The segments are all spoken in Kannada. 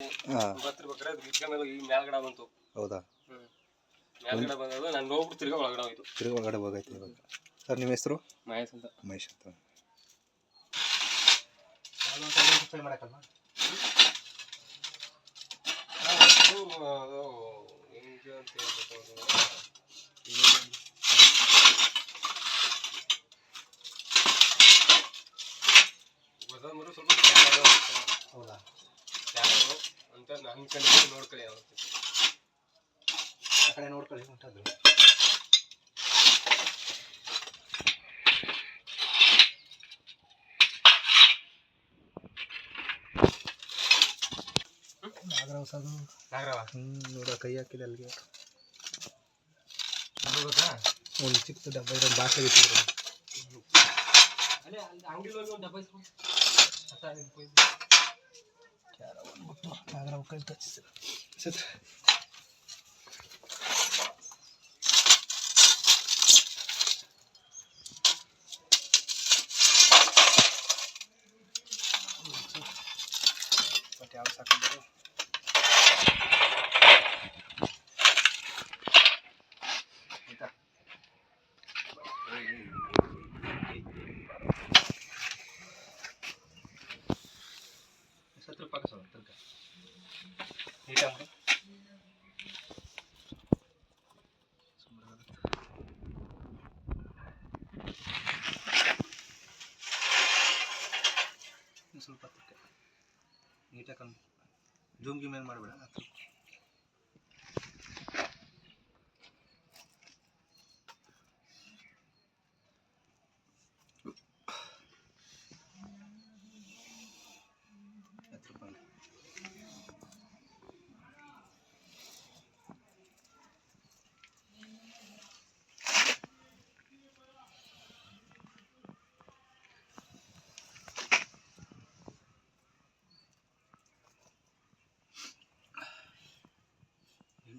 ಅದು ಈ ಮ್ಯಾಲ್ಗಡೆ ಬಂತು. ಹೌದಾ? ಮ್ಯಾಲ್ಗಡೆ ಬಂದಾಗ ನಾನು ನೋಡ್ಬಿಟ್ಟು ತಿರ್ಗಾ ಒಳಗಡೆ ಹೋಯ್ತು. ತಿರುಗಿ ಒಳಗಡೆ ಹೋಗೈತೆ ಇವಾಗ. ಸರ್ ನಿಮ್ಮ ಹೆಸರು? ಮಹೇಶ್ ಅಂತ. ಮಹೇಶ್ ಅಂತ. ಸ್ವಲ್ಪ ಹೌದಾ? ಅಂತ ನಾನು ಅನ್ಕೊಂಡಿದ್ದೆ ನೋಡ್ಕೊಳ್ಳಿ ಆ ಕಡೆ ನೋಡ್ಕೊಳ್ಳಿ ಉಂಟದು ನಾಗರಾವ್ ಸದು ನಾಗರಾವ? ಹ್ಞೂ ನೋಡ ಕೈ ಹಾಕಿದೆ ಅಲ್ಲಿಗೆ. ಗೊತ್ತಾ? ಒಂದು ಚಿಕ್ಕ ಡಬ್ಬ ಇರೋದು ಬಾಟ್ಲಿ ಇಟ್ಟಿದ್ರು. ಅಲ್ಲೇ ಅಲ್ಲಿ ಅಂಗಡಿ ಹೋಗಿ ಒಂದು ಡಬ್ಬ ಇಸ್ಕೊಂಡು No, mä grabo que esto es. Pati awas akan dulu. Zoom ಗೀಮ್ ಏನು ಮಾಡಬೇಡ.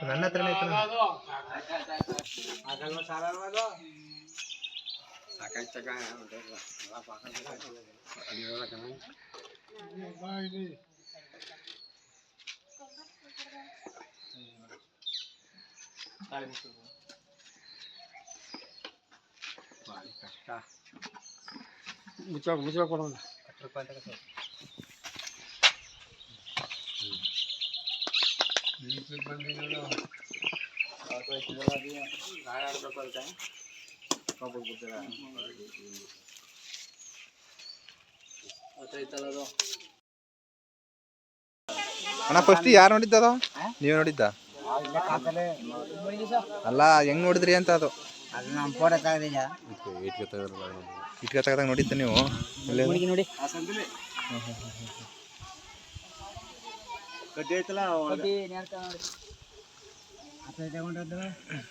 ನನ್ನ ಹತ್ರನೇ ಇತ್ತು ತಾಳಿ ಮುಗ್ಸ್ಕೊಂಡು. ಮುಚ್ಚ ಮುಚ್ಚ ಕೊಡೋಣ ಹತ್ತು ರೂಪಾಯಿ ಅಂತ ಅದು ಅಣ್ಣ ಫಸ್ಟ್ ಯಾರು ನೋಡಿದ್ದ ಅದು? ನೀವು ನೋಡಿದ್ದ? ಅಲ್ಲ ಹೆಂಗ್ ನೋಡಿದ್ರಿ ಅಂತ ಅದು? ಇಟ್ಕ ತೆಗ್ದಾಗ ನೋಡಿದ್ದ ನೀವು? ಎಲ್ಲೇ ಅದು? ನೋಡಿ ಗಡ್ಡೆ ಐತಲ್ಲ ತಗೊಂಡದ್ದು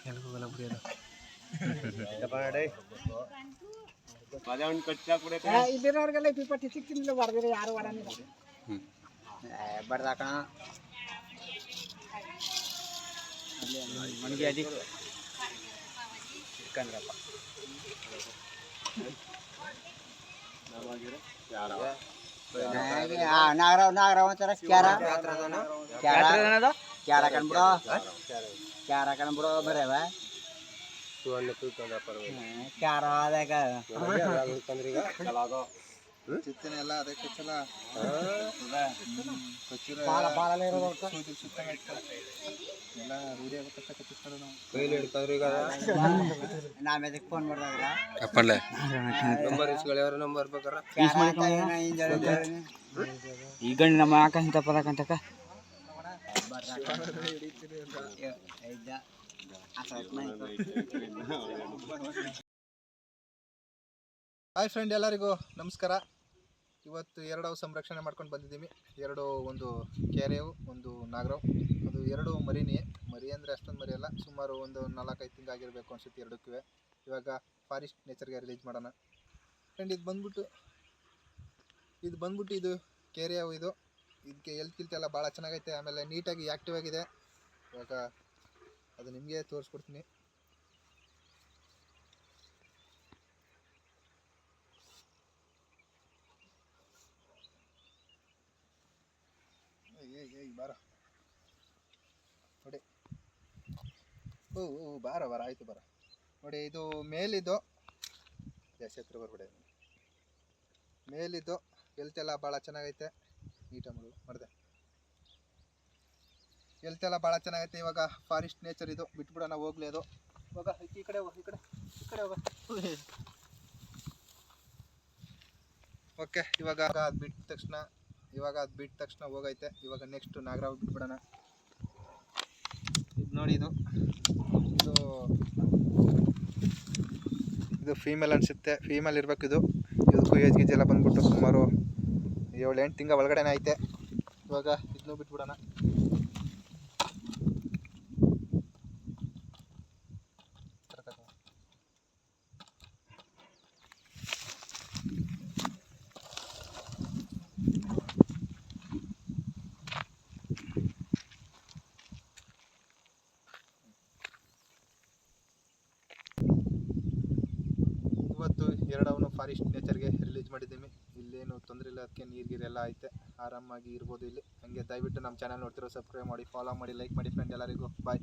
ಎಲ್ಗ್ ಹೋಗಲ್ಲ ಬಿಡಿ ಅದು. ಇಲ್ಲಿರೋರ್ಗೆಲ್ಲ ಇಪ್ಪತ್ತು ಸಿಕ್ತಿಲ್ಲ ಹೊಡೆದ್ರೆ ಯಾರು ಹೊಡನಿಲ್ಲ ಬರ್ದಾಕಣ ಮನೆಗೆ ಅದಿ ಸಿಕ್ಕಂದ್ರಪ್ಪ ನಾಗರಾವ್ ನಾಗರಾವ್ ಅಂತಾರ ಕ್ಯಾರ ಕ್ಯಾರ ಕ್ಯಾರ ಕಣ್ಬಿಡೋ ಕ್ಯಾರ ಕಣ್ಬಿಡೋ ಬರೇವ ಕ್ಯಾರ ಆದಾಗ ಚಿತ್ತನೆ ಎಲ್ಲ ಅದಕ್ಕೆ ಚಲ ಎಲ್ಲ ರೂಢಿ ಆಗ್ಬೇಕಂತ ಕಚ್ಚಿಸ್ತಾರೆ ನಾವು. ಕೈಲಿ ಹಿಡ್ಕೊಂಡ್ರೆ ಈಗ. ನಾವ್ ಅದಕ್ಕೆ ಫೋನ್ ಮಾಡಿದಾಗ ನಂಬರ್ ಇಸ್ಕೊಳ್ಳಿ ಅವ್ರ ನಂಬರ್ ಬೇಕಾರ? ಈಗ ನಮ್ಮ ಆಕಾಶ ಅಂತ ಪದಕಂತಕ ಹಾಯ್ ಫ್ರೆಂಡ್ ಎಲ್ಲರಿಗೂ ನಮಸ್ಕಾರ. ಇವತ್ತು ಎರಡು ಸಂರಕ್ಷಣೆ ಮಾಡ್ಕೊಂಡು ಬಂದಿದ್ದೀವಿ. ಎರಡು ಒಂದು ಕೆರೆವು ಒಂದು ನಾಗರಾವ್. ಅದು ಎರಡು ಮರಿನೇ. ಮರಿ ಅಂದರೆ ಅಷ್ಟೊಂದು ಮರಿ ಅಲ್ಲ, ಸುಮಾರು ಒಂದು ನಾಲ್ಕೈದು ತಿಂಗಳಾಗಿರಬೇಕು ಅನ್ಸುತ್ತೆ ಎರಡಕ್ಕೂ ಇವಾಗ ಫಾರೆಸ್ಟ್ ನೇಚರ್ಗೆ ರಿಲೀಸ್ ಮಾಡೋಣ. ಫ್ರೆಂಡ್, ಇದು ಬಂದ್ಬಿಟ್ಟು ಇದು ಬಂದ್ಬಿಟ್ಟು ಇದು ಕೆರೆಯವು ಇದು. ಇದಕ್ಕೆ ಎಲ್ತ್ ಗಿಲ್ತ್ ಎಲ್ಲ ಭಾಳ ಚೆನ್ನಾಗೈತೆ. ಆಮೇಲೆ ನೀಟಾಗಿ ಆ್ಯಕ್ಟಿವ್ ಆಗಿದೆ. ಇವಾಗ ಅದು ನಿಮಗೆ ತೋರಿಸ್ಕೊಡ್ತೀನಿ. ಬಾರ. ನೋಡಿ ಓ ಓ ಬಾರ ಬಾರ, ಆಯ್ತು ಬಾರ. ನೋಡಿ ಇದು ಮೇಲಿದ್ದು. ಜಾಸ್ತಿ ಹತ್ರ ಬರ್ಬೇಡ ಮೇಲಿದ್ದು ಹೆಲ್ತ್ ಎಲ್ಲ ಭಾಳ ಚೆನ್ನಾಗೈತೆ. ನೀಟಾಗಿ ಮಾಡು, ಮಾಡಿದೆ. ಹೆಲ್ತ್ ಎಲ್ಲ ಭಾಳ ಚೆನ್ನಾಗೈತೆ ಇವಾಗ. ಫಾರೆಸ್ಟ್ ನೇಚರ್ ಇದು. ಬಿಟ್ಬಿಡೋಣ, ಹೋಗ್ಲಿ ಅದು. ಇವಾಗ ಈ ಕಡೆ ಹೋಗಿ, ಈ ಕಡೆ. ಈ ಕಡೆ ಹೋಗ. ಓಕೆ ಇವಾಗ ಅದು ಬಿಟ್ಟ ತಕ್ಷಣ ಇವಾಗ ಅದು ಬಿಟ್ಟ ತಕ್ಷಣ ಹೋಗೈತೆ. ಇವಾಗ ನೆಕ್ಸ್ಟ್ ನಾಗರಾವ್ ಬಿಟ್ಬಿಡೋಣ ಇದು ನೋಡಿ ಇದು. ಇದು ಇದು ಫೀಮೇಲ್ ಅನಿಸುತ್ತೆ. ಫೀಮೇಲ್ ಇರಬೇಕು ಇದು. ಇದಕ್ಕೂ ಏಜ್ ಗೀಜ್ ಎಲ್ಲ ಬಂದ್ಬಿಟ್ಟು ಸುಮಾರು ಏಳು ಎಂಟು ತಿಂಗಳ ಒಳಗಡೆನೇ ಐತೆ. ಇವಾಗ ಇದನ್ನೂ ಬಿಟ್ಬಿಡೋಣ ಇವತ್ತು ಎರಡವನು ಫಾರೆಸ್ಟ್ ನೇಚರ್ಗೆ ರಿಲೀಸ್ ಮಾಡಿದ್ದೀವಿ. ಇಲ್ಲೇನು ತೊಂದರೆ ಇಲ್ಲ, ಅದಕ್ಕೆ ನೀರು ಗೀರು ಎಲ್ಲ ಐತೆ. ಆರಾಮಾಗಿ ಇರ್ಬೋದು ಇಲ್ಲಿ. ಹಂಗೆ ದಯವಿಟ್ಟು ನಮ್ಮ ಚಾನಲ್ ನೋಡ್ತಿರೋ, ಸಬ್ಸ್ಕ್ರೈಬ್ ಮಾಡಿ ಫಾಲೋ ಮಾಡಿ ಲೈಕ್ ಮಾಡಿ ಫ್ರೆಂಡ್ ಎಲ್ಲರಿಗೂ. ಬಾಯ್